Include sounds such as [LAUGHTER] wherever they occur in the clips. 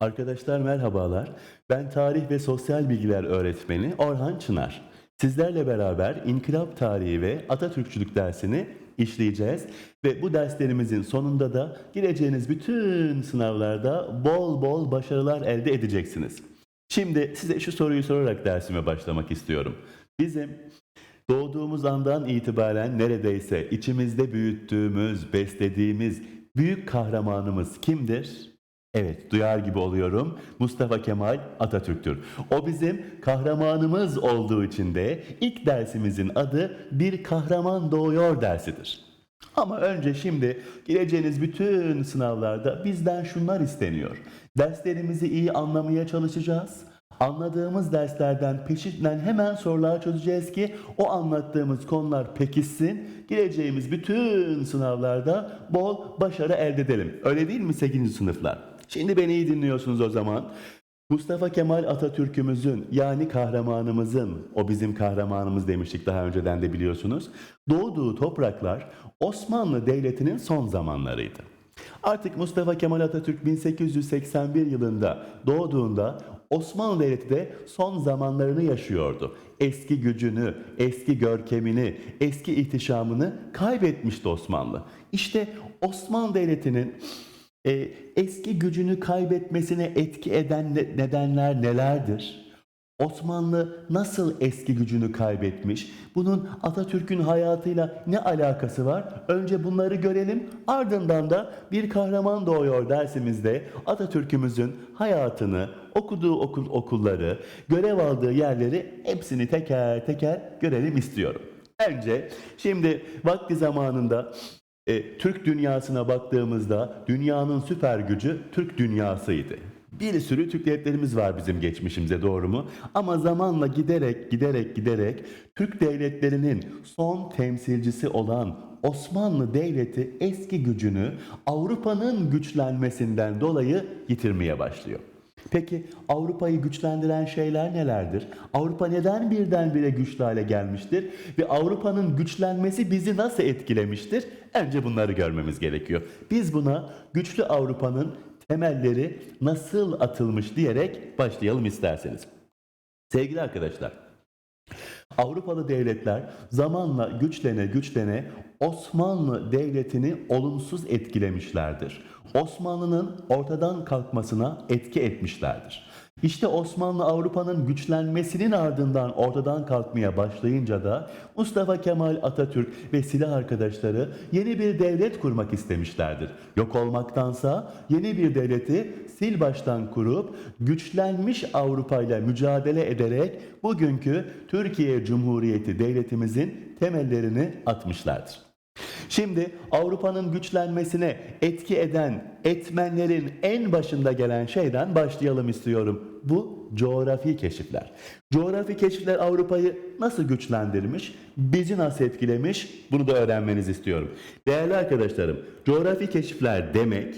Arkadaşlar merhabalar. Ben tarih ve sosyal bilgiler öğretmeni Orhan Çınar. Sizlerle beraber inkılap tarihi ve Atatürkçülük dersini işleyeceğiz ve bu derslerimizin sonunda da gireceğiniz bütün sınavlarda bol bol başarılar elde edeceksiniz. Şimdi size şu soruyu sorarak dersime başlamak istiyorum. Bizim doğduğumuz andan itibaren neredeyse içimizde büyüttüğümüz, beslediğimiz büyük kahramanımız kimdir? Evet, duyar gibi oluyorum. Mustafa Kemal Atatürk'tür. O bizim kahramanımız olduğu için de ilk dersimizin adı Bir Kahraman Doğuyor dersidir. Ama önce şimdi gireceğiniz bütün sınavlarda bizden şunlar isteniyor. Derslerimizi iyi anlamaya çalışacağız. Anladığımız derslerden peşinden hemen sorular çözeceğiz ki o anlattığımız konular pekişsin. Gireceğimiz bütün sınavlarda bol başarı elde edelim. Öyle değil mi 8. sınıflar? Şimdi beni iyi dinliyorsunuz o zaman. Mustafa Kemal Atatürk'ümüzün yani kahramanımızın, o bizim kahramanımız demiştik daha önceden de biliyorsunuz, doğduğu topraklar Osmanlı Devleti'nin son zamanlarıydı. Artık Mustafa Kemal Atatürk 1881 yılında doğduğunda Osmanlı Devleti de son zamanlarını yaşıyordu. Eski gücünü, eski görkemini, eski ihtişamını kaybetmişti Osmanlı. İşte Osmanlı Devleti'nin e, eski gücünü kaybetmesine etki eden ne- nedenler nelerdir? Osmanlı nasıl eski gücünü kaybetmiş? Bunun Atatürk'ün hayatıyla ne alakası var? Önce bunları görelim. Ardından da bir kahraman doğuyor dersimizde Atatürk'ümüzün hayatını, okuduğu okul okulları, görev aldığı yerleri hepsini teker teker görelim istiyorum. Önce şimdi vakti zamanında e, Türk dünyasına baktığımızda dünyanın süper gücü Türk dünyasıydı. Bir sürü Türk devletlerimiz var bizim geçmişimize doğru mu? Ama zamanla giderek giderek giderek Türk devletlerinin son temsilcisi olan Osmanlı Devleti eski gücünü Avrupa'nın güçlenmesinden dolayı yitirmeye başlıyor. Peki Avrupa'yı güçlendiren şeyler nelerdir? Avrupa neden birdenbire güçlü hale gelmiştir? Ve Avrupa'nın güçlenmesi bizi nasıl etkilemiştir? Önce bunları görmemiz gerekiyor. Biz buna güçlü Avrupa'nın temelleri nasıl atılmış diyerek başlayalım isterseniz. Sevgili arkadaşlar, Avrupalı devletler zamanla güçlene güçlene Osmanlı Devleti'ni olumsuz etkilemişlerdir. Osmanlı'nın ortadan kalkmasına etki etmişlerdir. İşte Osmanlı Avrupa'nın güçlenmesinin ardından ortadan kalkmaya başlayınca da Mustafa Kemal Atatürk ve silah arkadaşları yeni bir devlet kurmak istemişlerdir. Yok olmaktansa yeni bir devleti sil baştan kurup güçlenmiş Avrupa ile mücadele ederek bugünkü Türkiye Cumhuriyeti devletimizin temellerini atmışlardır. Şimdi Avrupa'nın güçlenmesine etki eden etmenlerin en başında gelen şeyden başlayalım istiyorum. Bu coğrafi keşifler. Coğrafi keşifler Avrupa'yı nasıl güçlendirmiş, bizi nasıl etkilemiş bunu da öğrenmenizi istiyorum. Değerli arkadaşlarım, coğrafi keşifler demek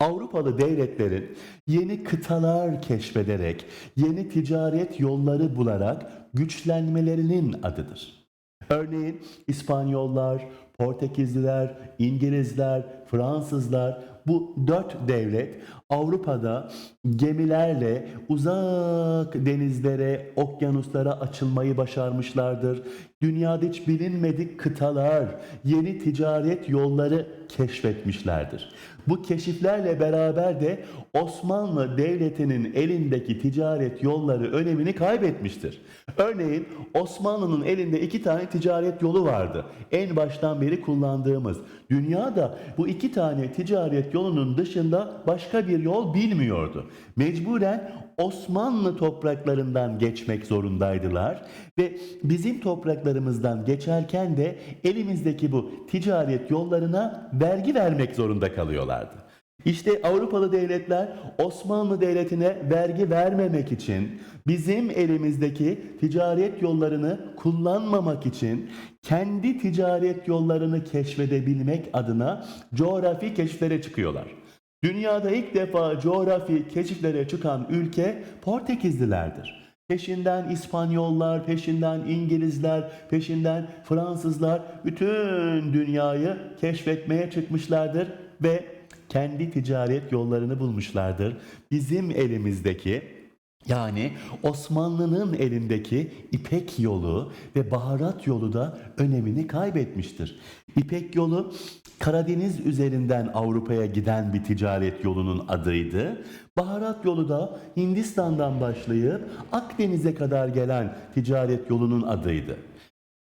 Avrupalı devletlerin yeni kıtalar keşfederek, yeni ticaret yolları bularak güçlenmelerinin adıdır. Örneğin İspanyollar, Portekizliler, İngilizler, Fransızlar bu dört devlet Avrupa'da gemilerle uzak denizlere, okyanuslara açılmayı başarmışlardır. Dünyada hiç bilinmedik kıtalar, yeni ticaret yolları keşfetmişlerdir. Bu keşiflerle beraber de Osmanlı Devleti'nin elindeki ticaret yolları önemini kaybetmiştir. Örneğin Osmanlı'nın elinde iki tane ticaret yolu vardı. En baştan beri kullandığımız. Dünyada bu iki tane ticaret yolunun dışında başka bir yol bilmiyordu. Mecburen Osmanlı topraklarından geçmek zorundaydılar ve bizim topraklarımızdan geçerken de elimizdeki bu ticaret yollarına vergi vermek zorunda kalıyorlardı. İşte Avrupalı devletler Osmanlı Devleti'ne vergi vermemek için, bizim elimizdeki ticaret yollarını kullanmamak için kendi ticaret yollarını keşfedebilmek adına coğrafi keşiflere çıkıyorlar. Dünyada ilk defa coğrafi keşiflere çıkan ülke Portekizlilerdir. Peşinden İspanyollar, peşinden İngilizler, peşinden Fransızlar bütün dünyayı keşfetmeye çıkmışlardır ve kendi ticaret yollarını bulmuşlardır. Bizim elimizdeki yani Osmanlı'nın elindeki İpek yolu ve baharat yolu da önemini kaybetmiştir. İpek yolu Karadeniz üzerinden Avrupa'ya giden bir ticaret yolunun adıydı. Baharat yolu da Hindistan'dan başlayıp Akdeniz'e kadar gelen ticaret yolunun adıydı.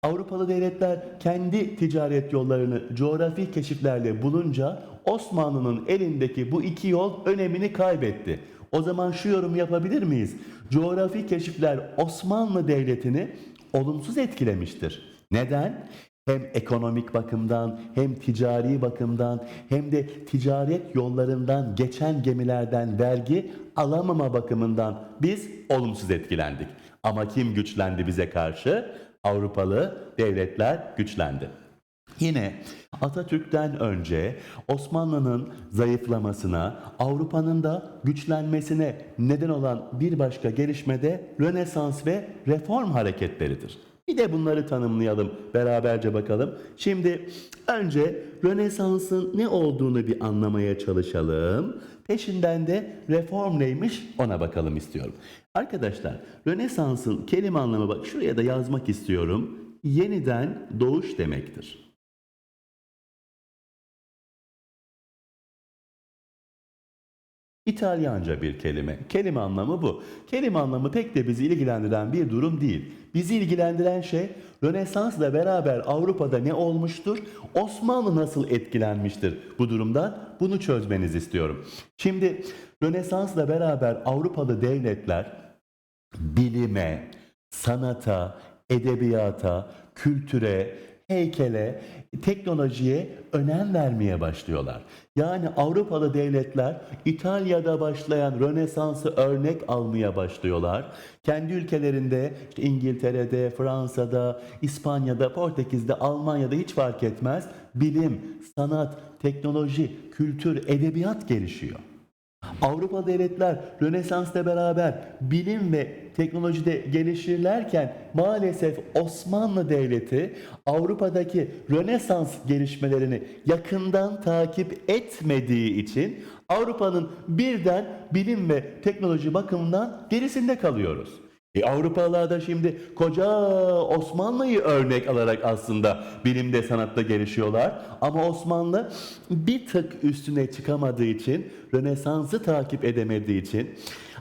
Avrupalı devletler kendi ticaret yollarını coğrafi keşiflerle bulunca Osmanlı'nın elindeki bu iki yol önemini kaybetti. O zaman şu yorum yapabilir miyiz? Coğrafi keşifler Osmanlı Devleti'ni olumsuz etkilemiştir. Neden? Hem ekonomik bakımdan hem ticari bakımdan hem de ticaret yollarından geçen gemilerden vergi alamama bakımından biz olumsuz etkilendik. Ama kim güçlendi bize karşı? Avrupalı devletler güçlendi. Yine Atatürk'ten önce Osmanlı'nın zayıflamasına, Avrupa'nın da güçlenmesine neden olan bir başka gelişme de Rönesans ve reform hareketleridir. Bir de bunları tanımlayalım, beraberce bakalım. Şimdi önce Rönesans'ın ne olduğunu bir anlamaya çalışalım. Peşinden de reform neymiş ona bakalım istiyorum. Arkadaşlar, Rönesans'ın kelime anlamı bak şuraya da yazmak istiyorum. Yeniden doğuş demektir. İtalyanca bir kelime. Kelime anlamı bu. Kelime anlamı pek de bizi ilgilendiren bir durum değil. Bizi ilgilendiren şey Rönesans'la beraber Avrupa'da ne olmuştur? Osmanlı nasıl etkilenmiştir bu durumdan? Bunu çözmenizi istiyorum. Şimdi Rönesans'la beraber Avrupalı devletler bilime, sanata, edebiyata, kültüre, heykele, teknolojiye önem vermeye başlıyorlar. Yani Avrupalı devletler İtalya'da başlayan Rönesans'ı örnek almaya başlıyorlar. Kendi ülkelerinde işte İngiltere'de, Fransa'da, İspanya'da, Portekiz'de, Almanya'da hiç fark etmez. Bilim, sanat, teknoloji, kültür, edebiyat gelişiyor. Avrupa devletler Rönesans'la beraber bilim ve teknolojide gelişirlerken maalesef Osmanlı Devleti Avrupa'daki Rönesans gelişmelerini yakından takip etmediği için Avrupa'nın birden bilim ve teknoloji bakımından gerisinde kalıyoruz. E Avrupalılar şimdi koca Osmanlı'yı örnek alarak aslında bilimde sanatta gelişiyorlar. Ama Osmanlı bir tık üstüne çıkamadığı için, Rönesans'ı takip edemediği için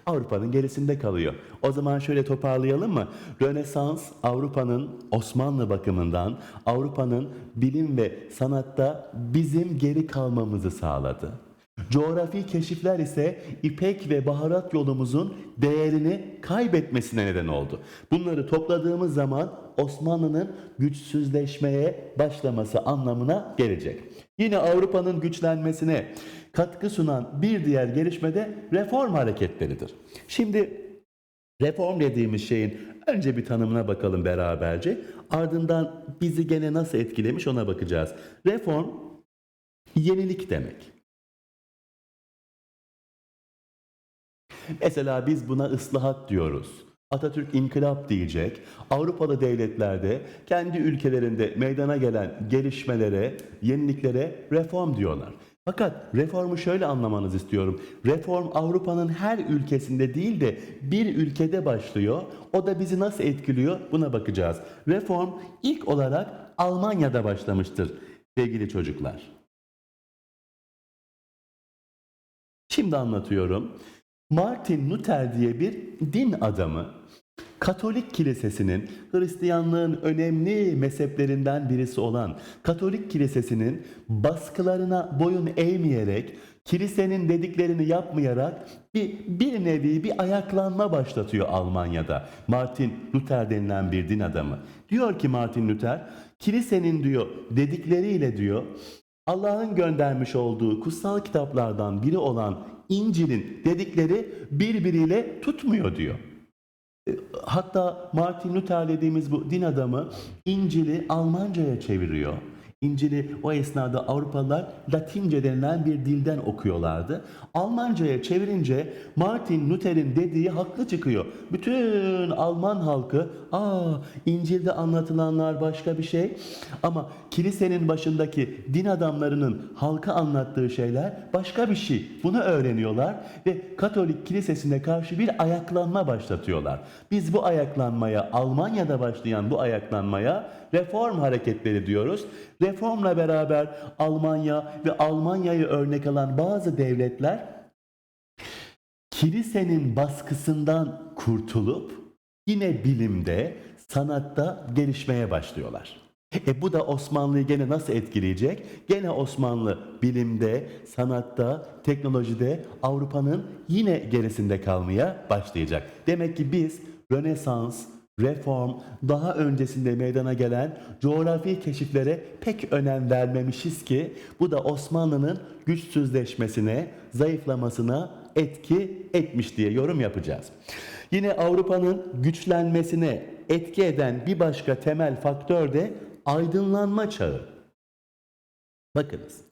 Avrupa'nın gerisinde kalıyor. O zaman şöyle toparlayalım mı? Rönesans Avrupa'nın Osmanlı bakımından Avrupa'nın bilim ve sanatta bizim geri kalmamızı sağladı. Coğrafi keşifler ise İpek ve baharat yolumuzun değerini kaybetmesine neden oldu. Bunları topladığımız zaman Osmanlı'nın güçsüzleşmeye başlaması anlamına gelecek. Yine Avrupa'nın güçlenmesine katkı sunan bir diğer gelişme de reform hareketleridir. Şimdi reform dediğimiz şeyin önce bir tanımına bakalım beraberce. Ardından bizi gene nasıl etkilemiş ona bakacağız. Reform yenilik demek. Mesela biz buna ıslahat diyoruz. Atatürk inkılap diyecek. Avrupalı devletlerde kendi ülkelerinde meydana gelen gelişmelere, yeniliklere reform diyorlar. Fakat reformu şöyle anlamanızı istiyorum. Reform Avrupa'nın her ülkesinde değil de bir ülkede başlıyor. O da bizi nasıl etkiliyor buna bakacağız. Reform ilk olarak Almanya'da başlamıştır sevgili çocuklar. Şimdi anlatıyorum. Martin Luther diye bir din adamı Katolik kilisesinin Hristiyanlığın önemli mezheplerinden birisi olan Katolik kilisesinin baskılarına boyun eğmeyerek kilisenin dediklerini yapmayarak bir, bir nevi bir ayaklanma başlatıyor Almanya'da. Martin Luther denilen bir din adamı. Diyor ki Martin Luther kilisenin diyor dedikleriyle diyor Allah'ın göndermiş olduğu kutsal kitaplardan biri olan İncil'in dedikleri birbiriyle tutmuyor diyor. E, Hatta Martin Luther dediğimiz bu din adamı İncil'i Almanca'ya çeviriyor. İncil'i o esnada Avrupalılar Latince denilen bir dilden okuyorlardı. Almanca'ya çevirince Martin Luther'in dediği haklı çıkıyor. Bütün Alman halkı aa İncil'de anlatılanlar başka bir şey ama kilisenin başındaki din adamlarının halka anlattığı şeyler başka bir şey. Bunu öğreniyorlar ve Katolik kilisesine karşı bir ayaklanma başlatıyorlar. Biz bu ayaklanmaya Almanya'da başlayan bu ayaklanmaya reform hareketleri diyoruz. Reformla beraber Almanya ve Almanya'yı örnek alan bazı devletler kilisenin baskısından kurtulup yine bilimde, sanatta gelişmeye başlıyorlar. E bu da Osmanlı'yı gene nasıl etkileyecek? Gene Osmanlı bilimde, sanatta, teknolojide Avrupa'nın yine gerisinde kalmaya başlayacak. Demek ki biz Rönesans, reform, daha öncesinde meydana gelen coğrafi keşiflere pek önem vermemişiz ki bu da Osmanlı'nın güçsüzleşmesine, zayıflamasına etki etmiş diye yorum yapacağız. Yine Avrupa'nın güçlenmesine etki eden bir başka temel faktör de aydınlanma çağı. Bakınız.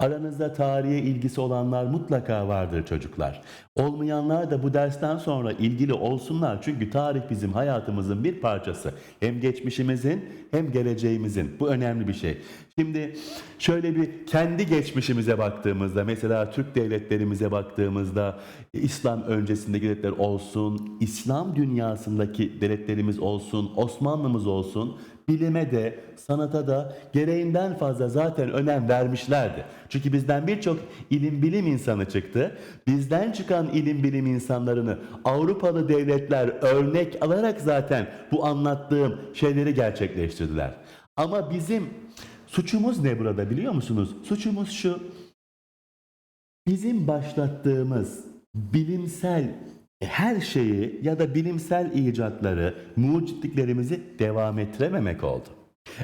Aranızda tarihe ilgisi olanlar mutlaka vardır çocuklar. Olmayanlar da bu dersten sonra ilgili olsunlar. Çünkü tarih bizim hayatımızın bir parçası. Hem geçmişimizin hem geleceğimizin. Bu önemli bir şey. Şimdi şöyle bir kendi geçmişimize baktığımızda mesela Türk devletlerimize baktığımızda İslam öncesindeki devletler olsun, İslam dünyasındaki devletlerimiz olsun, Osmanlımız olsun bilime de sanata da gereğinden fazla zaten önem vermişlerdi. Çünkü bizden birçok ilim bilim insanı çıktı. Bizden çıkan ilim bilim insanlarını Avrupalı devletler örnek alarak zaten bu anlattığım şeyleri gerçekleştirdiler. Ama bizim suçumuz ne burada biliyor musunuz? Suçumuz şu. Bizim başlattığımız bilimsel her şeyi ya da bilimsel icatları, mucitliklerimizi devam ettirememek oldu.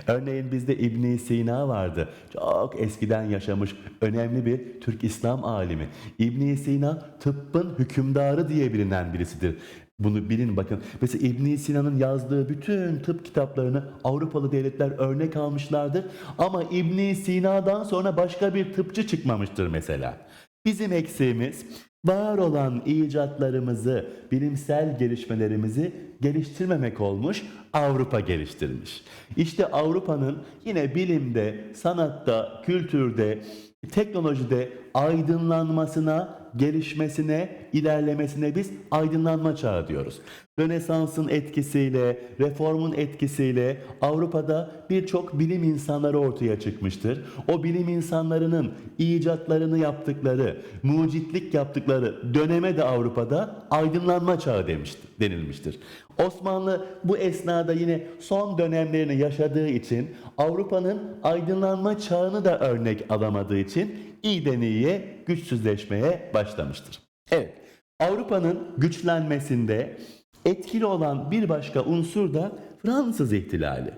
Örneğin bizde İbn Sina vardı. Çok eskiden yaşamış önemli bir Türk İslam alimi. İbn Sina tıbbın hükümdarı diye bilinen birisidir. Bunu bilin bakın. Mesela İbn Sina'nın yazdığı bütün tıp kitaplarını Avrupalı devletler örnek almışlardır. Ama İbn Sina'dan sonra başka bir tıpçı çıkmamıştır mesela. Bizim eksiğimiz var olan icatlarımızı, bilimsel gelişmelerimizi geliştirmemek olmuş, Avrupa geliştirmiş. İşte Avrupa'nın yine bilimde, sanatta, kültürde, teknolojide aydınlanmasına, gelişmesine, ilerlemesine biz aydınlanma çağı diyoruz. Rönesans'ın etkisiyle, reformun etkisiyle Avrupa'da birçok bilim insanları ortaya çıkmıştır. O bilim insanlarının icatlarını yaptıkları, mucitlik yaptıkları döneme de Avrupa'da aydınlanma çağı demiştir, denilmiştir. Osmanlı bu esnada yine son dönemlerini yaşadığı için Avrupa'nın aydınlanma çağını da örnek alamadığı için iyiden iyiye güçsüzleşmeye başlamıştır. Evet, Avrupa'nın güçlenmesinde etkili olan bir başka unsur da Fransız ihtilali.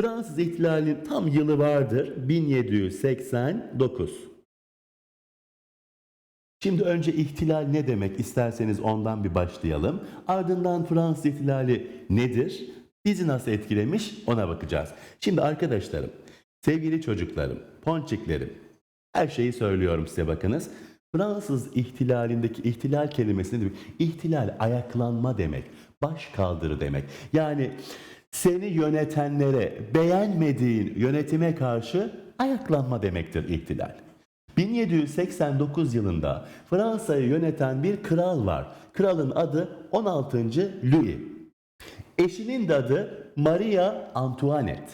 Fransız ihtilalinin tam yılı vardır 1789. Şimdi önce ihtilal ne demek isterseniz ondan bir başlayalım. Ardından Fransız ihtilali nedir? Bizi nasıl etkilemiş ona bakacağız. Şimdi arkadaşlarım, sevgili çocuklarım, ponçiklerim, her şeyi söylüyorum size bakınız. Fransız ihtilalindeki ihtilal kelimesi ne demek? İhtilal ayaklanma demek. Baş kaldırı demek. Yani seni yönetenlere beğenmediğin yönetime karşı ayaklanma demektir ihtilal. 1789 yılında Fransa'yı yöneten bir kral var. Kralın adı 16. Louis. Eşinin de adı Maria Antoinette.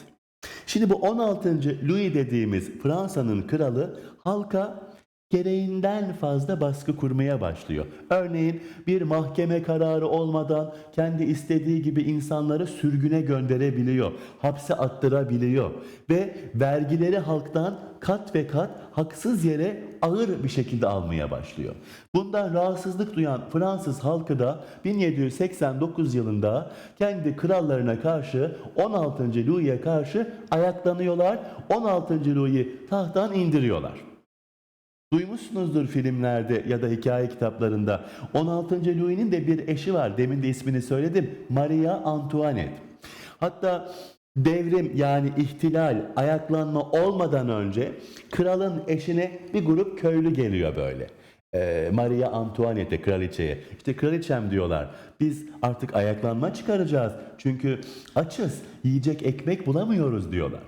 Şimdi bu 16. Louis dediğimiz Fransa'nın kralı halka gereğinden fazla baskı kurmaya başlıyor. Örneğin bir mahkeme kararı olmadan kendi istediği gibi insanları sürgüne gönderebiliyor, hapse attırabiliyor ve vergileri halktan kat ve kat haksız yere ağır bir şekilde almaya başlıyor. Bundan rahatsızlık duyan Fransız halkı da 1789 yılında kendi krallarına karşı 16. Louis'e karşı ayaklanıyorlar. 16. Louis'i tahttan indiriyorlar. Duymuşsunuzdur filmlerde ya da hikaye kitaplarında. 16. Louis'nin de bir eşi var. Demin de ismini söyledim. Maria Antoinette. Hatta devrim yani ihtilal, ayaklanma olmadan önce kralın eşine bir grup köylü geliyor böyle. Ee, Maria Antoinette kraliçeye. İşte kraliçem diyorlar. Biz artık ayaklanma çıkaracağız. Çünkü açız. Yiyecek ekmek bulamıyoruz diyorlar.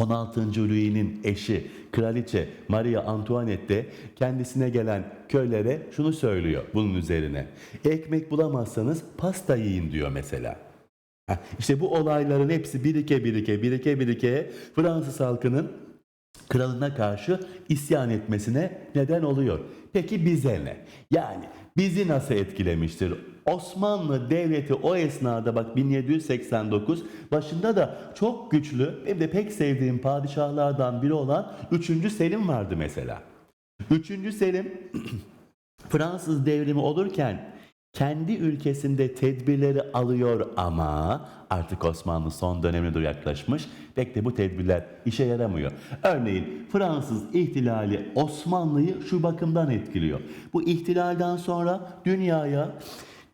16. Louis'nin eşi kraliçe Maria Antoinette de kendisine gelen köylere şunu söylüyor bunun üzerine. Ekmek bulamazsanız pasta yiyin diyor mesela. İşte bu olayların hepsi birike birike birike birike Fransız halkının kralına karşı isyan etmesine neden oluyor. Peki bize ne? Yani bizi nasıl etkilemiştir? Osmanlı Devleti o esnada bak 1789 başında da çok güçlü hem de pek sevdiğim padişahlardan biri olan 3. Selim vardı mesela. 3. Selim [CLEARS THROAT] Fransız devrimi olurken kendi ülkesinde tedbirleri alıyor ama artık Osmanlı son dönemine doğru yaklaşmış. Pek de bu tedbirler işe yaramıyor. Örneğin Fransız ihtilali Osmanlı'yı şu bakımdan etkiliyor. Bu ihtilalden sonra dünyaya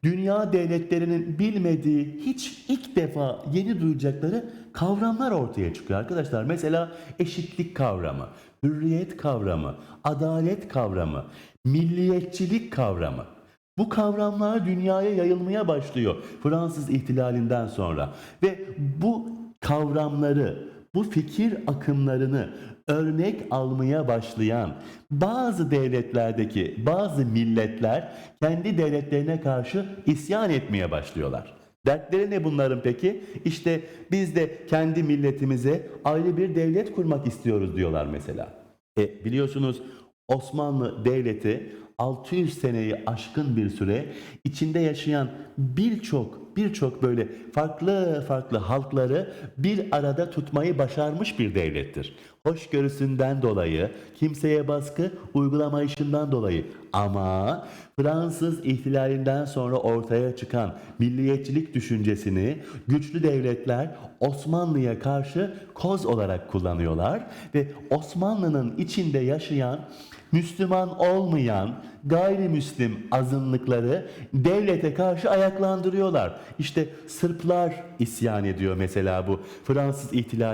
dünya devletlerinin bilmediği hiç ilk defa yeni duyacakları kavramlar ortaya çıkıyor arkadaşlar. Mesela eşitlik kavramı, hürriyet kavramı, adalet kavramı, milliyetçilik kavramı. Bu kavramlar dünyaya yayılmaya başlıyor Fransız ihtilalinden sonra ve bu kavramları, bu fikir akımlarını örnek almaya başlayan bazı devletlerdeki bazı milletler kendi devletlerine karşı isyan etmeye başlıyorlar. Dertleri ne bunların peki? İşte biz de kendi milletimize ayrı bir devlet kurmak istiyoruz diyorlar mesela. E, biliyorsunuz Osmanlı Devleti 600 seneyi aşkın bir süre içinde yaşayan birçok birçok böyle farklı farklı halkları bir arada tutmayı başarmış bir devlettir. Hoşgörüsünden dolayı, kimseye baskı uygulamayışından dolayı ama Fransız ihtilalinden sonra ortaya çıkan milliyetçilik düşüncesini güçlü devletler Osmanlı'ya karşı koz olarak kullanıyorlar ve Osmanlı'nın içinde yaşayan Müslüman olmayan gayrimüslim azınlıkları devlete karşı ayaklandırıyorlar. İşte Sırplar isyan ediyor mesela bu Fransız ihtilali